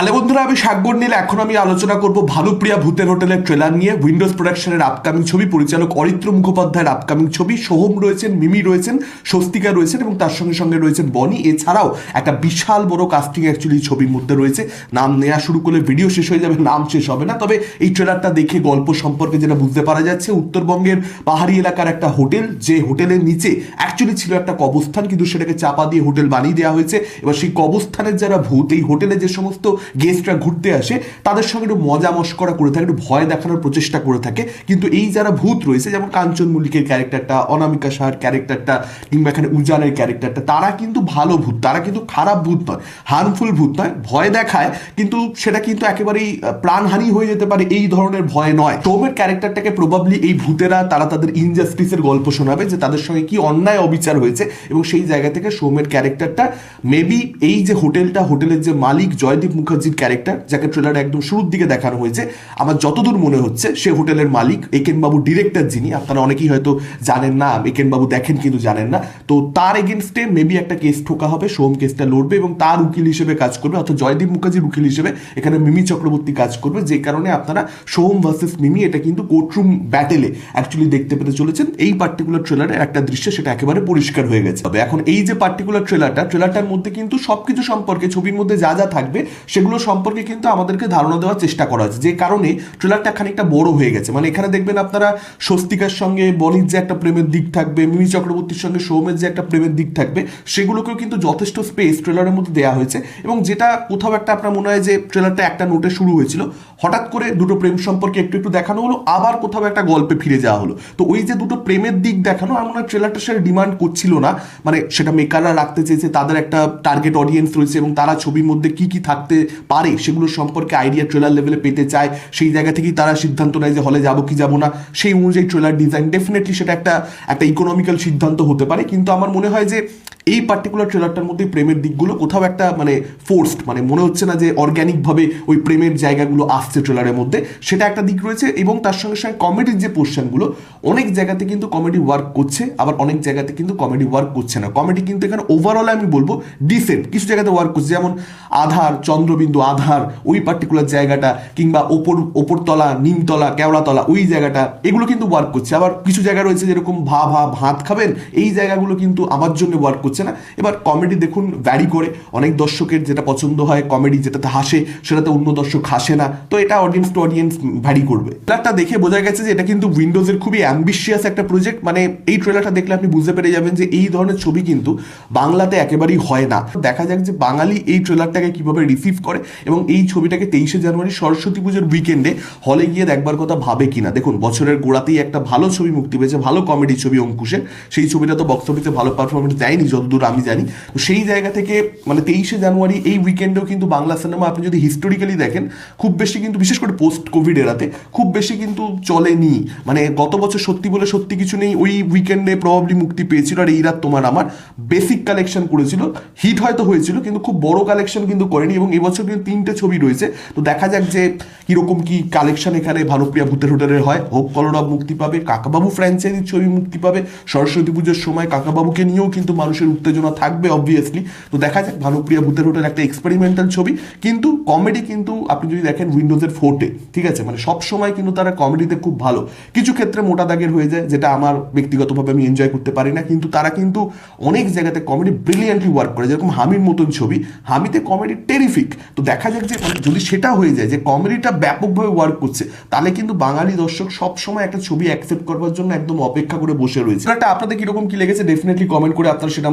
Hello বন্ধুরা, আমি সাগর নীল, এখন আমি আলোচনা করব ভানুপ্রিয়া ভূতের হোটেলের ট্রেলার নিয়ে। উইন্ডোজ প্রোডাকশনের আপকামিং ছবি, পরিচালক অরিত্র মুখোপাধ্যায়ের আপকামিং ছবি, সোহম রয়েছেন, মিমি রয়েছেন, স্বস্তিকা রয়েছেন এবং তার সঙ্গে সঙ্গে রয়েছেন বনি। এছাড়াও একটা বিশাল বড় কাস্টিং অ্যাকচুয়ালি ছবির মধ্যে রয়েছে। নাম নেওয়া শুরু করলে ভিডিও শেষ হয়ে যাবে, নাম শেষ হবে না। তবে এই ট্রেলারটা দেখে গল্প সম্পর্কে যেটা বুঝতে পারা যাচ্ছে, উত্তরবঙ্গের পাহাড়ি এলাকার একটা হোটেল, যে হোটেলের নিচে অ্যাকচুয়ালি ছিল একটা কবস্থান কিন্তু সেটাকে চাপা দিয়ে হোটেল বানিয়ে দেওয়া হয়েছে। এবার সেই কবস্থানের যারা ভূত, এই হোটেলে যে সমস্ত গেস্টরা ঘুরতে আসে, তাদের সঙ্গে একটু মজা মস্করা করে থাকে, একটু ভয় দেখানোর প্রচেষ্টা করে থাকে। কিন্তু এই যারা ভূত রয়েছে, যেমন কাঞ্চন মল্লিকের ক্যারেক্টারটা, অনামিকা সাহার ক্যারেক্টারটা, কিংবা এখানে উজানের ক্যারেক্টারটা, তারা কিন্তু ভালো ভূত, তারা কিন্তু খারাপ ভূত নয়। হার্মফুল ভূত নয়, ভয় দেখায়, কিন্তু সেটা কিন্তু একেবারেই প্রাণহানি হয়ে যেতে পারে, এই ধরনের ভয় নয়। সৌমের ক্যারেক্টারটাকে প্রবাবলি এই ভূতেরা, তারা তাদের ইনজাস্টিসের গল্প শোনাবে যে তাদের সঙ্গে কি অন্যায় অবিচার হয়েছে, এবং সেই জায়গা থেকে সৌমের ক্যারেক্টারটা মেবি এই যে হোটেলটা হোটেলের যে মালিক জয়দীপ মুখার্জির ক্যারেক্টার, যাকে ট্রেলারে একদম শুরুর দিকে দেখানো হয়েছে। আমার যতদূর মনে হচ্ছে, সে হোটেলের মালিক একেন বাবু ডিরেক্টর যিনি, আপনারা অনেকেই হয়তো জানেন না একেন বাবু দেখেন কিন্তু জানেন না। তো তার এগেনস্টে মেবি একটা কেস ঠোকা হবে, সোম কেসটা লড়বে এবং তার উকিল হিসেবে কাজ করবে, অর্থাৎ জয়দীপ মুখার্জির উকিল হিসেবে এখানে মিমি চক্রবর্তী কাজ করবে, যে কারণে আপনারা সোম ভার্সেস মিমি, এটা কিন্তু কোর্টরুম ব্যাটেলে অ্যাকচুয়ালি দেখতে পেতে চলেছেন। এই পার্টিকুলার ট্রেলারের একটা দৃশ্য, সেটা একেবারে পরিষ্কার হয়ে গেছে। তবে এখন এই যে পার্টিকুলার ট্রেলারটা ট্রেলারটার মধ্যে কিন্তু সবকিছু সম্পর্কে, ছবির মধ্যে যা যা থাকবে সেগুলো সম্পর্কে কিন্তু আমাদেরকে ধারণা দেওয়ার চেষ্টা করা হয়েছে। যে কারণে ট্রেলারটা খানিকটা বড় হয়ে গেছে। মানে এখানে দেখবেন আপনারা স্বস্তিকার সঙ্গে বনির যে একটা প্রেমের দিক থাকবে, মিমি চক্রবর্তীর সঙ্গে সৌমের যে একটা প্রেমের দিক থাকবে, সেগুলোকেও কিন্তু যথেষ্ট স্পেস ট্রেলারের মধ্যে দেওয়া হয়েছে। এবং যেটা কোথাও একটা আপনার মনে হয় যে ট্রেলারটা একটা নোটে শুরু হয়েছিল, হঠাৎ করে দুটো প্রেম সম্পর্কে একটু একটু দেখানো হলো, আবার কোথাও একটা গল্পে ফিরে যাওয়া হলো। তো ওই যে দুটো প্রেমের দিক দেখানো, আমার মনে হয় ট্রেলারটা সেটা ডিমান্ড করছিল না। মানে সেটা মেকাররা রাখতে চেয়েছে, তাদের একটা টার্গেট অডিয়েন্স রয়েছে এবং তারা ছবির মধ্যে কি কি থাকতে পারে, সেগুলো সম্পর্কে আইডিয়া ট্রেলার লেভেলে পেতে চায়। সেই জায়গা থেকেই তারা সিদ্ধান্ত নেয় যে হলে যাব কি যাব না। সেই অনুযায়ী ট্রেলার ডিজাইন ডেফিনেটলি সেটা একটা একটা ইকোনমিক্যাল সিদ্ধান্ত হতে পারে। কিন্তু আমার মনে হয় যে এই পার্টিকুলার ট্রেলারটার মধ্যে প্রেমের দিকগুলো কোথাও একটা মানে ফোর্সড মানে মনে হচ্ছে না যে অর্গ্যানিকভাবে ওই প্রেমের জায়গাগুলো আসছে ট্রেলারের মধ্যে। সেটা একটা দিক রয়েছে এবং তার সঙ্গে সঙ্গে কমেডির যে পোর্শনগুলো অনেক জায়গাতে কিন্তু কমেডি ওয়ার্ক করছে, আবার অনেক জায়গাতে কিন্তু কমেডি ওয়ার্ক করছে না। কমেডি কিন্তু এখানে ওভারঅল আমি বলব ডিসেন্ট কিছু জায়গাতে ওয়ার্ক করছে। যেমন আধার, চন্দ্রবিন্দু আধার, ওই পার্টিকুলার জায়গাটা, কিংবা ওপর, ওপরতলা, নিমতলা, কেওড়াতলা, ওই জায়গাটা, এগুলো কিন্তু ওয়ার্ক করছে। আবার কিছু জায়গা রয়েছে যেরকম ভা ভা ভাত খাবেন, এই জায়গাগুলো কিন্তু আমার জন্য ওয়ার্ক করছে না। এবার কমেডি দেখুন ভ্যারি করে। অনেক দর্শকের যেটা পছন্দ হয় কমেডি যেটাতে হাসে, সেটাতে অন্য দর্শক হাসে না। তো এটা অডিয়েন্স টু অডিয়েন্স ভ্যারি করবে। ট্রেলারটা দেখে বোঝা গেছে যে এটা কিন্তু উইন্ডোজের খুবই অ্যাম্বিশিয়াস একটা প্রজেক্ট মানে এই ট্রেলারটা দেখলে আপনি বুঝতে পেরে যাবেন যে এই ধরনের ছবি কিন্তু বাংলাতে একেবারেই হয় না। দেখা যাক যে বাঙালি এই ট্রেলারটাকে কীভাবে রিসিভ করে এবং এই ছবিটাকে তেইশে জানুয়ারি সরস্বতী পুজোর উইকেন্ডে হলে গিয়ে দেখবার কথা ভাবে কিনা। দেখুন, বছরের গোড়াতেই একটা ভালো ছবি মুক্তি পেয়েছে, ভালো কমেডি ছবি অঙ্কুশের। সেই ছবিটা তো বক্স অফিসে ভালো পারফরমেন্স দেয়নি যতদূর আমি জানি। তো সেই জায়গা থেকে মানে তেইশে জানুয়ারি এই উইকেন্ডেও কিন্তু বাংলা সিনেমা আপনি যদি হিস্টোরিক্যালি দেখেন, খুব বেশি কিন্তু, বিশেষ করে পোস্ট কোভিড এরাতে, খুব বেশি কিন্তু চলেনি। মানে গত বছর সত্যি বলে সত্যি কিছু নেই, ওই উইকেন্ডে প্রবাবলি মুক্তি পেয়েছিল, আর এই রাত তোমার আমার বেসিক কালেকশন করেছিল। হিট হয়তো হয়েছিল, কিন্তু খুব বড় কালেকশন কিন্তু করেনি, এবং এবছর কিন্তু তিনটে ছবি রয়েছে। তো দেখা যাক যে কীরকম কি কালেকশন এখানে ভানুপ্রিয়া ভূতের হোটেলের হয়। হোক কলরব মুক্তি পাবে, কাকাবাবু ফ্র্যাঞ্চাইজির ছবি মুক্তি পাবে। সরস্বতী পুজোর সময় কাকাবাবুকে নিয়েও কিন্তু মানুষের উত্তেজনা থাকবে অবভিয়াসলি তো দেখা যাক, ভানুপ্রিয়া ভূতের হোটেল একটা এক্সপেরিমেন্টাল ছবি। কিন্তু কমেডি কিন্তু আপনি যদি দেখেন উইন্ডোজের ফোর্টে ঠিক আছে? মানে সব সময় কিন্তু তারা কমেডিতে খুব ভালো। কিছু ক্ষেত্রে মোটা দাগের হয়ে যায়, যেটা আমার ব্যক্তিগতভাবে আমি এনজয় করতে পারি না। কিন্তু তারা কিন্তু অনেক জায়গাতে কমেডি ব্রিলিয়ান্টলি ওয়ার্ক করে। যেরকম হামির মতন ছবি। হামিতে কমেডি টেরিফিক তো দেখা যাক যে মানে যদি সেটা হয়ে যায় যে কমেডিটা ব্যাপকভাবে ওয়ার্ক করছে, তাহলে কিন্তু বাঙালি দর্শক সব সময় একটা ছবি অ্যাকসেপ্ট করবার জন্য একদম অপেক্ষা করে বসে রয়েছে। একটা আপনাদের কীরকম কি লেগেছে? ডেফিনেটলি কমেন্ট করে আপনারা সেটা